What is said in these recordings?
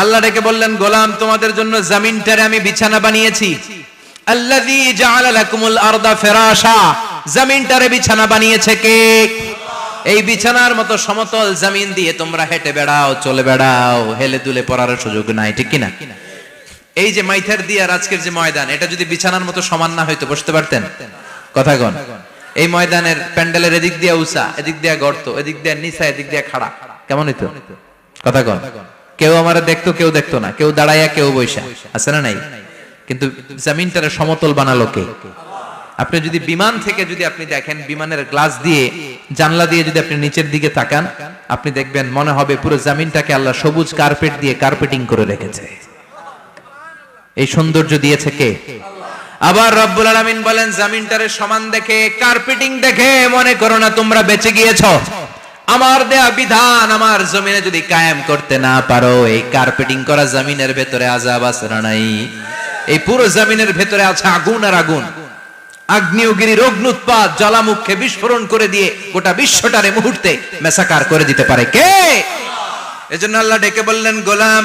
আল্লাহ ডেকে বললেন, গোলাম, তোমাদের জন্য জমিনটারে আমি বিছানা বানিয়েছি। জমিনটারে বিছানা বানিয়েছে কে? এই বিছানার মতো সমতল জমিন দিয়ে তোমরা হেঁটে বেড়াও, চলে বেড়াও। হেলে দুলে পড়ার সুযোগ নাই, ঠিক কিনা? এই যে মাইথার দিয়ে আজকের যে ময়দান, এটা যদি বিছানার মতো সমান না হয়তো বসতে পারতেন? কথা কন। এই ময়দানের প্যান্ডেলের এদিক দিয়ে উষা এদিক দিয়ে গর্ত, এদিক দিয়ে নিচা, এদিক দিয়ে খাড়া। কেমন হইতো? কথা কন। কেউ আমার দেখতো, কেউ দেখতো না। কেউ দাঁড়াইয়া, কেউ বৈশা আছে না নাই? কিন্তু জমিনটারে সমতল বানালো কে? আপনি যদি বিমান থেকে যদি আপনি দেখেন, বিমানের গ্লাস দিয়ে, জানলা দিয়ে যদি আপনি নিচের দিকে তাকান, আপনি দেখবেন মনে হবে পুরো জমিনটাকে আল্লাহ সবুজ কার্পেট দিয়ে কার্পেটিং করে রেখেছে। এই সৌন্দর্য দিয়েছে কে? আবার রব্বুল আলামিন বলেন, জামিনটারে সমান দেখে কার্পেটিং দেখে মনে করো না তোমরা বেঁচে গিয়েছো। আমার দেয়া বিধান আমার জমিনে যদি কায়েম করতে না পারো, এই কার্পেটিং করা জমিনের ভেতরে আজাব আছে না নাই? এই পুরো জমিনের ভেতরে আছে আগুন আর আগুন। আগ্নেয়গিরির অগ্নুৎপাত জ্বালামুখে বিস্ফোরণ করে দিয়ে গোটা বিশ্বটারে মুহূর্তে মেসাকার করে দিতে পারে কে? এজন্য আল্লাহ ডেকে বললেন, গোলাম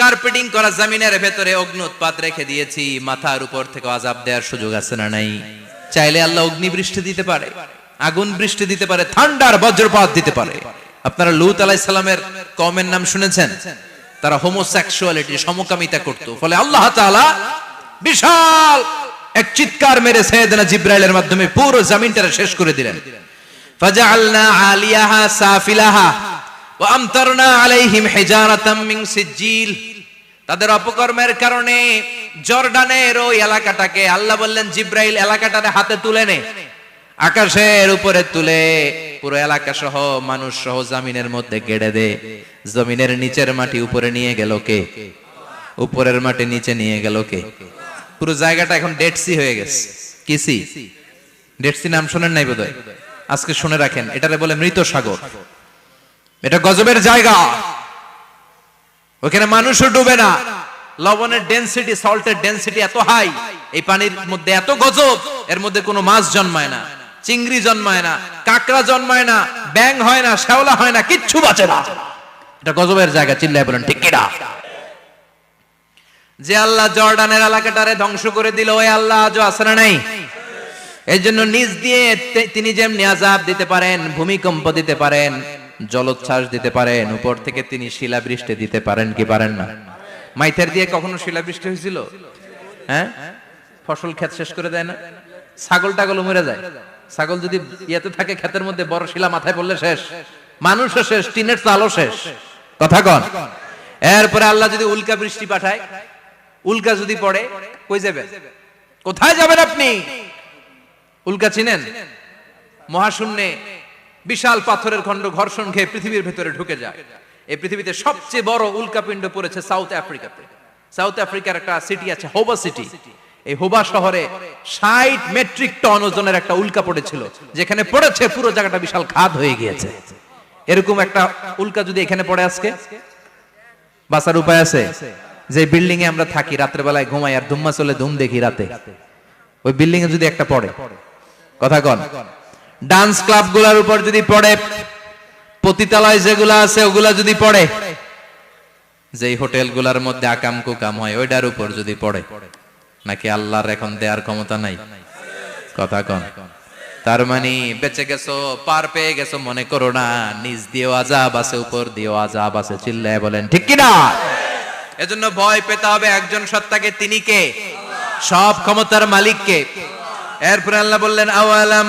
কার্পেটিং করা জমিনের ভেতরে অগ্নুৎপাত রেখে দিয়েছি, মাথার উপর থেকে আজাব দেওয়ার সুযোগ আছে না নাই? চাইলে আল্লাহ অগ্নি বৃষ্টি দিতে পারে, আগুন বৃষ্টি দিতে পারে, ঠান্ডার বজ্রপাত দিতে পারে। আপনারা লুত আলাইহিস সালামের কমের নাম শুনেছেন? তারা হোমোসেক্সুয়ালিটি সমকামিতা করত। ফলে আল্লাহ তাআলা বিশাল এক চিৎকার মেরে সৈয়দনা জিব্রাইলের মাধ্যমে পুরো জমিনটা শেষ করে দিলেন। ফাজআলনা আলিয়াহা সাফিলাহা। তাদের অপকর্মের কারণে জর্ডানের ওই এলাকাটাকে আল্লাহ বললেন, জিব্রাইল এলাকাটারে হাতে তুলে নে। আকাশের উপরে তুলে পুরো এলাকা সহ মানুষ সহ জমিনের মধ্যে গেড়ে দে। জমিনের নিচের মাটি উপরে নিয়ে গেল কে? উপরের মাটি নিচে নিয়ে গেল কে? পুরো জায়গাটা এখন ডেড সি হয়ে গেছে। কিসি ডেড সি নাম শোনেন নাই বোধহয়? আজকে শুনে রাখেন, এটারে বলে মৃত সাগর। এটা গজবের জায়গা। ওখানে মানুষও ডুবে না। লবণের ডেনসিটি সল্টের ডেনসিটি এত হাই এই পানির মধ্যে এত গজব, এর মধ্যে কোনো মাছ জন্মায় না, চিংড়ি জন্মায় না, কাঁকড়া জন্মায় না ব্যাং হয় না, শ্যাওলা হয় না, কিচ্ছু বাঁচে না। এটা গজবের জায়গা, চিল্লায় বলেন, ঠিক কিনা? যে আল্লাহ জর্ডানের এলাকাটারে ধ্বংস করে দিল, ওই আল্লাহ আজও আসরা নাই? এই জন্য নিজ দিয়ে তিনি যেমনি আজাব দিতে পারেন, ভূমিকম্প দিতে পারেন জলোচ্ছ্বাস দিতে পারেন, উপর থেকে তিনি শিলাবৃষ্টি দিতে পারেন কি পারেন না? মাইথের দিয়ে কখনো শিলাবৃষ্টি হয়েছিল? হ্যাঁ? ফসল ক্ষেত শেষ করে দেয় না? ছাগল টাগল মরে যায়। ছাগল যদি ইয়েতে থাকে, ক্ষেতের মধ্যে বড় শিলা মাথায় পড়লে শেষ। মানুষও শেষ, টিনের চালও শেষ। কথা কন। এরপরে আল্লাহ যদি উল্কা বৃষ্টি পাঠায়, উল্কা যদি পড়ে, কই যাবেন কোথায় যাবেন আপনি? উল্কা চিনেন? মহাশূন্যে বিশাল পাথরের খণ্ড ঘর্ষণ খেয়ে পৃথিবীর ভেতরে ঢুকে যায়। এই পৃথিবীতে সবচেয়ে বড় উল্কাপিণ্ড পড়েছে সাউথ আফ্রিকাতে। সাউথ আফ্রিকার একটা সিটি আছে হোবা সিটি এই হোবা শহরে ষাট মেট্রিক টন ওজনের একটা উল্কা পড়েছিল, যেখানে পড়েছে পুরো জায়গাটা বিশাল খাদ হয়ে গিয়েছে। এরকম একটা উল্কা যদি এখানে পড়ে আজকে? বাঁচার উপায় আছে? যে বিল্ডিং এ আমরা থাকি, রাত্রে বেলায় ঘুমাই আর ধুম্মা চলে ধুম দেখি রাতে। ওই বিল্ডিং এ যদি একটা পড়ে, কথা কন। ডান্স ক্লাবগুলার উপর যদি পড়ে, পতিতালয় যেগুলা আছে ওগুলা যদি পড়ে, যেই হোটেলগুলার মধ্যে আকাম কুকাম হয়, ওইটার উপর যদি পড়ে, নাকি আল্লাহর এখন দেয়ার ক্ষমতা নাই? কথা কন। তার মানে বেঁচে গেছো, পার পেয়ে গেছো, মনে করো না, নিজ দিয়েও আজাব আছে, উপর দিয়েও আজাব আছে, চিল্লায় বলেন, ঠিক কিনা এজন্য ভয় পেতে হবে একজন সত্তাকে, তিনি কে? সব ক্ষমতার মালিককে। এরপরে আল্লাহ বললেন, আওয়ালাম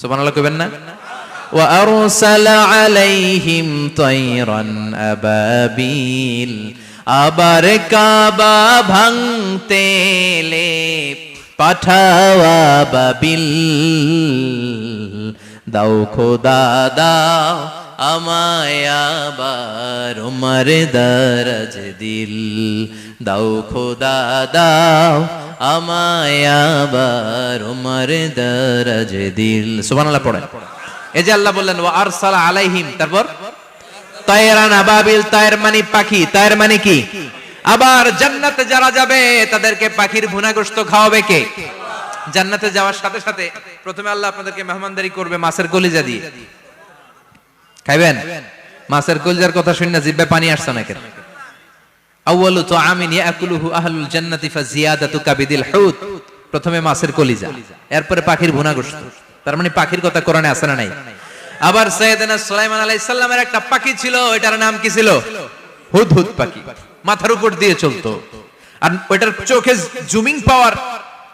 সুবহানাল্লাহ কইবেন না? ওয়া আরসালা আলাইহিম তায়রান আবাবিল। আবার কাবা ভাঙতেলে পাঠাওয়া বাবিল। দাও খোদা, দাও আমায় আবার উমর দরজ দিল। দাও খোদা, দাও আবার তায়ের মানে মানে জান্নাতে যারা যাবে, তাদেরকে পাখির ভুনাগ্রস্ত খাওয়াবে কে? জান্নাতে যাওয়ার সাথে সাথে প্রথমে আল্লাহ আপনাদেরকে মেহমানদারি করবে মাছের কলিজা দিয়ে। খাইবেন? মাছের কলিজার কথা শুনে জিব্বে পানি আসছে না আউয়ালু ইয়াকুলুহু আহলুল জান্নাতি ফাজিয়াদাতু কাবিদিল হুত প্রথমে মাছের কলিজা, এরপরে পাখির ভুনাগ্রস্ত তার মানে পাখির কথা কোরআনে আছে না নাই? আবার সৈয়দনা সুলাইমান আলাইহিস সালামের একটা পাখি ছিল এটার নাম কি ছিল? হুদহুদ পাখি। মাথার উপর দিয়ে চলতো। আর ওইটার চোখে জুমিং পাওয়ার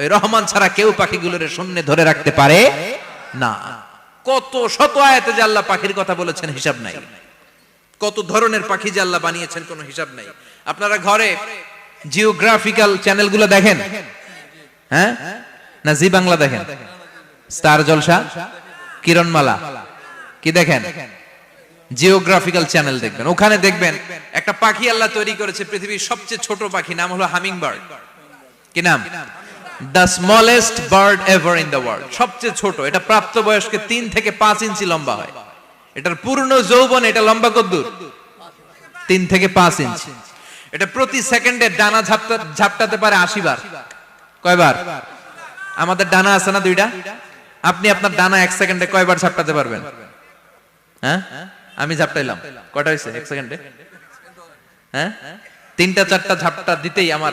ওই রহমান ছাড়া কেউ পাখিগুলোর শূন্যে ধরে রাখতে পারে না। কত শত আয়াতে যে আল্লাহ পাখির কথা বলেছেন হিসাব নাই। কত ধরনের পাখি যে আল্লাহ বানিয়েছেন কোনো হিসাব নাই। আপনারা ঘরে জিওগ্রাফিক্যাল চ্যানেলগুলো দেখেন? হ্যাঁ? না জি বাংলা দেখেন? স্টার জলসা? কিরণমালা? কি দেখেন? জিওগ্রাফিক্যাল চ্যানেল দেখবেন। ওখানে দেখবেন একটা পাখি আল্লাহ তৈরি করেছে পৃথিবীর সবচেয়ে ছোট পাখি, নাম হলো হামিং বার্ড কি নাম? The smallest bird ever in the world সবচেয়ে ছোট। এটা প্রাপ্ত বয়স্কে তিন থেকে পাঁচ ইঞ্চি লম্বা হয়। এটার পূর্ণ যৌবন, এটা লম্বা কদ্দুর। তিন থেকে পাঁচ ইঞ্চি। এটা প্রতি সেকেন্ডে ডানা ঝাপটা, ঝাপটাতে পারে আশি বার। কয়বার? আমাদের ডানা আছে না দুইটা? আপনি আপনার ডানা এক সেকেন্ডে কয়বার ঝাপটাতে পারবেন? হ্যাঁ? আমি ঝাপটাইলাম। কয়টা হয়েছে? এক সেকেন্ডে? হ্যাঁ? তিনটা, চারটা ঝাপটা দিতেই আমার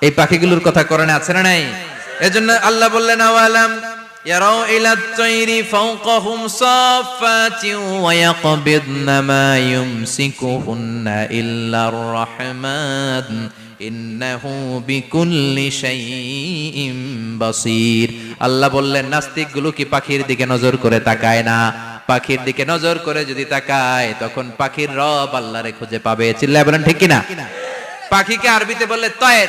এই পাখিগুলোর কথা কোরআনে আছে না নাই? এজন্য আল্লাহ বললেন, আওয়ালাম তাইরি ফাওকাহুম সাফাতিন ওয়া ইয়াকবিদনা মা ইউমসিকুহুন্না ইল্লার রাহমান। ইন্নাহু বিকুল্লি শাইইন বাসীর। আল্লাহ বললেন, নাস্তিকগুলো কি পাখির দিকে নজর করে তাকায় না? পাখির দিকে নজর করে যদি তাকায়, তখন পাখির রব আল্লাহরে খুঁজে পাবে। চিল্লায় বলেন ঠিক কিনা? পাখিকে আরবিতে বললে তয়ের।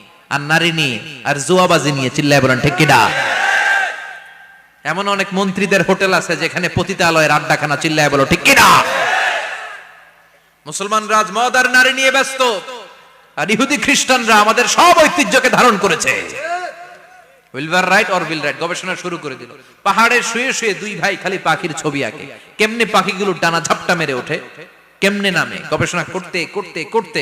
আর নারী নিয়ে, আর জুয়াবাজি নিয়ে চিল্লায় বলেন, ঠিক কিনা এমন অনেক মন্ত্রীদের হোটেল আছে যেখানে পতিতালয়ের আড্ডাখানা চিল্লায় বলো, ঠিক কিনা মুসলমান রাজ মদ আর নারী নিয়ে ব্যস্ত, আর ইহুদি খ্রিস্টানরা আমাদের সব ঐতিহ্যকে ধারণ করেছে। পাখিগুলো ডানা ঝাপটা মেরে ওঠে? কেমনে নামে? গবেষণা করতে করতে করতে